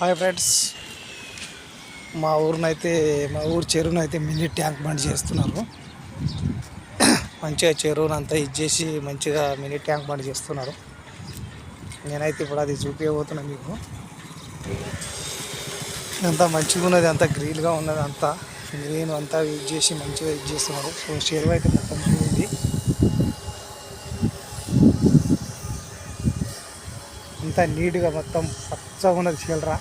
Hi friends. మా ఊరినైతే మా ఊరు చెరువునైతే మినీ ట్యాంక్ బండ్ చేస్తున్నారు. మంచిగా చెరువును అంతా ఇచ్చేసి మంచిగా మినీ ట్యాంక్ బండ్ చేస్తున్నారు. నేనైతే ఇప్పుడు అది చూపించబోతున్నా మీకు. అంతా మంచిగా ఉన్నది అంతా గ్రీన్గా ఉన్నది అంతా. గ్రీన్ అంతా యూజ్ చేసి మంచిగా యూజ్ చేస్తున్నారు. సో చెరువు అయితే మొత్తం ఉంది. అంతా నీట్గా మొత్తం పచ్చగా ఉన్నది చీలరా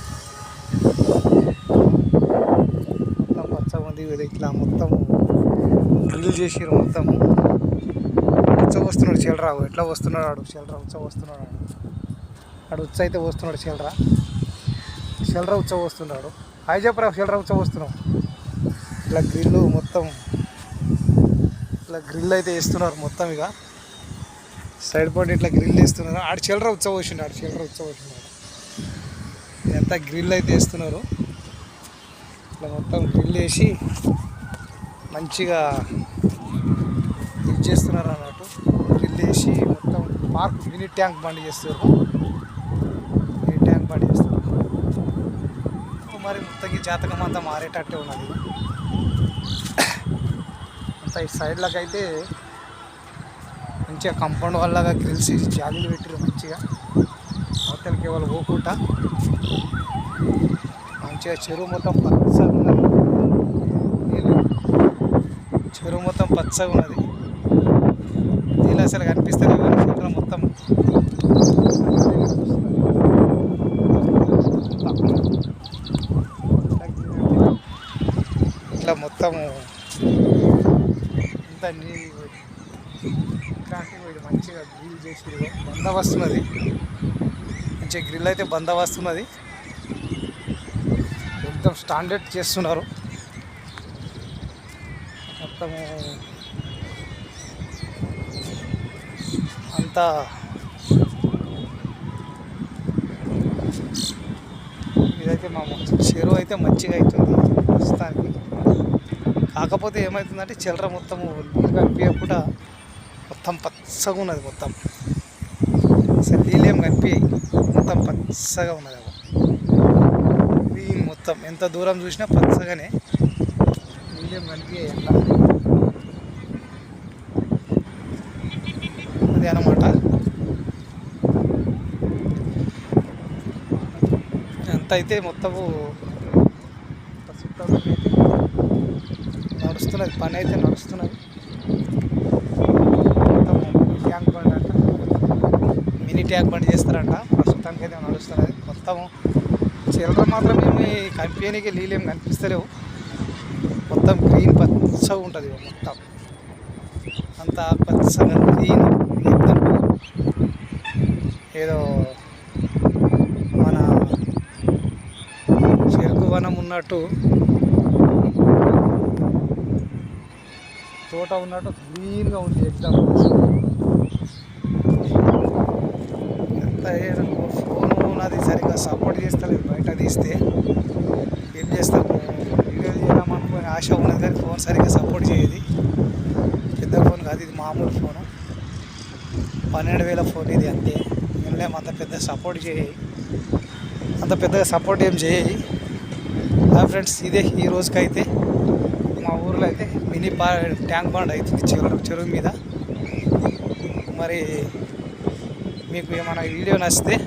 మొత్తం పచ్చగా ఉంది వీడు ఇట్లా మొత్తం డ్రిల్ చేసిరు మొత్తం. ఉచ్చ వస్తున్నాడు చీలరా ఎట్లా వస్తున్నాడు ఆడు? చీలరా ఉచ్చ వస్తున్నాడు ఆడు. ఆడు ఉచ్చ అయితే వస్తున్నాడు చీలరా. చీలరా ఉచ్చ వస్తున్నాడు. హాయ్ చెప్పరా చీలరా ఉచ్చ వస్తున్నావు? ఇట్లా గ్రిల్ మొత్తం ఇట్లా గ్రిల్ అయితే వేస్తున్నారు మొత్తం ఇక. సైడ్ పాయింట్ ఇట్లా గ్రిల్ వేస్తున్నారు. ఆడ చిల్లర ఉత్సవం వచ్చిండు ఆడ చిల్లర ఉత్సవం వచ్చిండు ఎంత గ్రిల్ అయితే వేస్తున్నారు. ఇట్లా మొత్తం గ్రిల్ వేసి మంచిగా ఇది చేస్తున్నారు అన్నట్టు. గ్రిల్ వేసి మొత్తం పార్క్ మినీ ట్యాంక్ బండి చేస్తారు మినీ ట్యాంక్ బండి చేస్తారు మరి మొత్తం ఈ జాతకం అంతా మారేటట్టే ఉన్నది. అంతా ఈ సైడ్లకు అయితే మంచిగా కంపౌండ్ వల్లగా గ్రిల్స్ వేసి జాలీలు పెట్టారు మంచిగా. అవతలకి వాళ్ళు పోకుండా మంచిగా చెరువు మొత్తం పచ్చగా ఉన్నది. చెరువు మొత్తం పచ్చగా ఉన్నది. నీళ్ళు అసలు కనిపిస్తలేవు కానీ మొత్తం ఇట్లా మొత్తము ఇంత నీళ్ళు ఇట్లాంటి మంచిగా గ్రిల్ చేసి బందోబస్తున్నది మంచి గ్రిల్ అయితే బందోబస్తున్నది మొత్తం స్టాండర్డ్ చేస్తున్నారు. మొత్తము అంతా ఇదైతే మా చెరువు అయితే మంచిగా అవుతుంది ప్రస్తుతానికి. కాకపోతే ఏమవుతుందంటే చిల్లర మొత్తము నీళ్ళు కనిపించకుండా మొత్తం పచ్చగా ఉన్నది మొత్తం. అసలు నీళ్ళేం కనిపించాయి పచ్చగా ఉన్నది అవి మొత్తం ఎంత దూరం చూసినా పచ్చగానే. నీళ్ళేం కనిపించాయి అది అనమాట. ఎంత అయితే మొత్తము అయితే నడుస్తున్నది. పని అయితే నడుస్తున్నది ట్యాంక్ బండ్ అంట. మినీ ట్యాంక్ బండ్ చేస్తారంట. ప్రస్తుతానికి నడుస్తున్నది. మొత్తం చిల్లర మాత్రం ఏమి కంపెనీకి నీళ్ళేం కనిపిస్తలేవు. మొత్తం గ్రీన్ పచ్చగా ఉంటుంది మొత్తం. అంత పచ్చగా గ్రీన్ మొత్తం ఏదో మన చెరుకు వనం ఉన్నట్టు తోట ఉన్నట్టు క్లీన్గా ఉంది ఎగ్జామ్ ఎంత ఉన్నది సరిగ్గా సపోర్ట్ చేస్తలేదు బయట తీస్తే. ఏం చేస్తాము వీడియో చేద్దామనుకుని ఆశ ఉన్నది కానీ ఫోన్ సరిగ్గా సపోర్ట్ చేయదు. పెద్ద ఫోన్ కాదు ఇది మామూలు ఫోను. పన్నెండు వేల ఫోన్ ఇది అంతే. ఏం అంత పెద్ద సపోర్ట్ చేయి. అంత పెద్దగా సపోర్ట్ ఏం చేయి. ఫ్రెండ్స్ ఇదే ఈ రోజుకైతే మా ఊర్లో అయితే మినీ పా ట్యాంక్ బండ్ అవుతుంది చెరువు చెరువు మీద. మరి మీకు ఏమైనా వీడియో నచ్చితే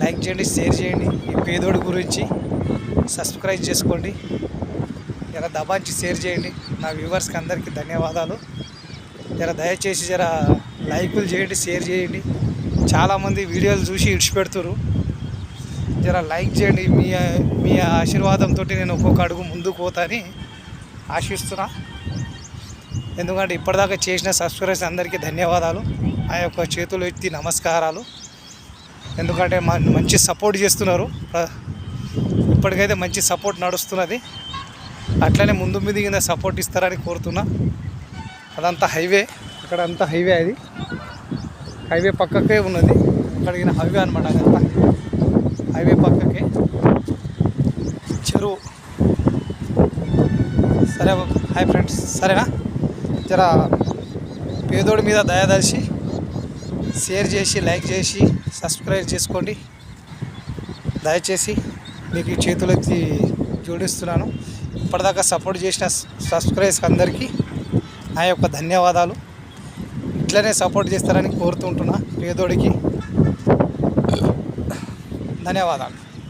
లైక్ చేయండి షేర్ చేయండి. ఈ పేదోడి గురించి సబ్స్క్రైబ్ చేసుకోండి. జర దబాంచి షేర్ చేయండి. నా వ్యూవర్స్కి అందరికీ ధన్యవాదాలు. జర దయచేసి జర లైకులు చేయండి షేర్ చేయండి. చాలామంది వీడియోలు చూసి ఇడిచిపెడుతురు జర లైక్ చేయండి. మీ మీ ఆశీర్వాదంతో నేను ఒక్కొక్క అడుగు ముందుకు పోతాని ఆశిస్తున్నా. ఎందుకంటే ఇప్పటిదాకా చేసిన సబ్స్క్రైబర్స్ అందరికీ ధన్యవాదాలు. ఆ యొక్క చేతులు ఎత్తి నమస్కారాలు. ఎందుకంటే మంచి సపోర్ట్ చేస్తున్నారు. ఇప్పటికైతే మంచి సపోర్ట్ నడుస్తున్నది. అట్లనే ముందు మీద కింద సపోర్ట్ ఇస్తారని కోరుతున్నా. అదంతా హైవే అక్కడ అంతా హైవే అది. హైవే పక్కకే ఉన్నది. అక్కడ హైవే అనమాట అదంతా. హైవే పక్కకే. చెరువు. సరే హాయ్ ఫ్రెండ్స్. సరేనా? జర పేదోడి మీద దయదర్శి షేర్ చేసి లైక్ చేసి సబ్స్క్రైబ్ చేసుకోండి. దయచేసి మీకు ఈ చేతులెత్తి జోడిస్తున్నాను. ఇప్పటిదాకా సపోర్ట్ చేసిన సబ్స్క్రైబర్స్ అందరికీ నా యొక్క ధన్యవాదాలు. ఇట్లనే సపోర్ట్ చేస్తారని కోరుతుంటున్నా పేదోడికి. ధన్యవాదాలు.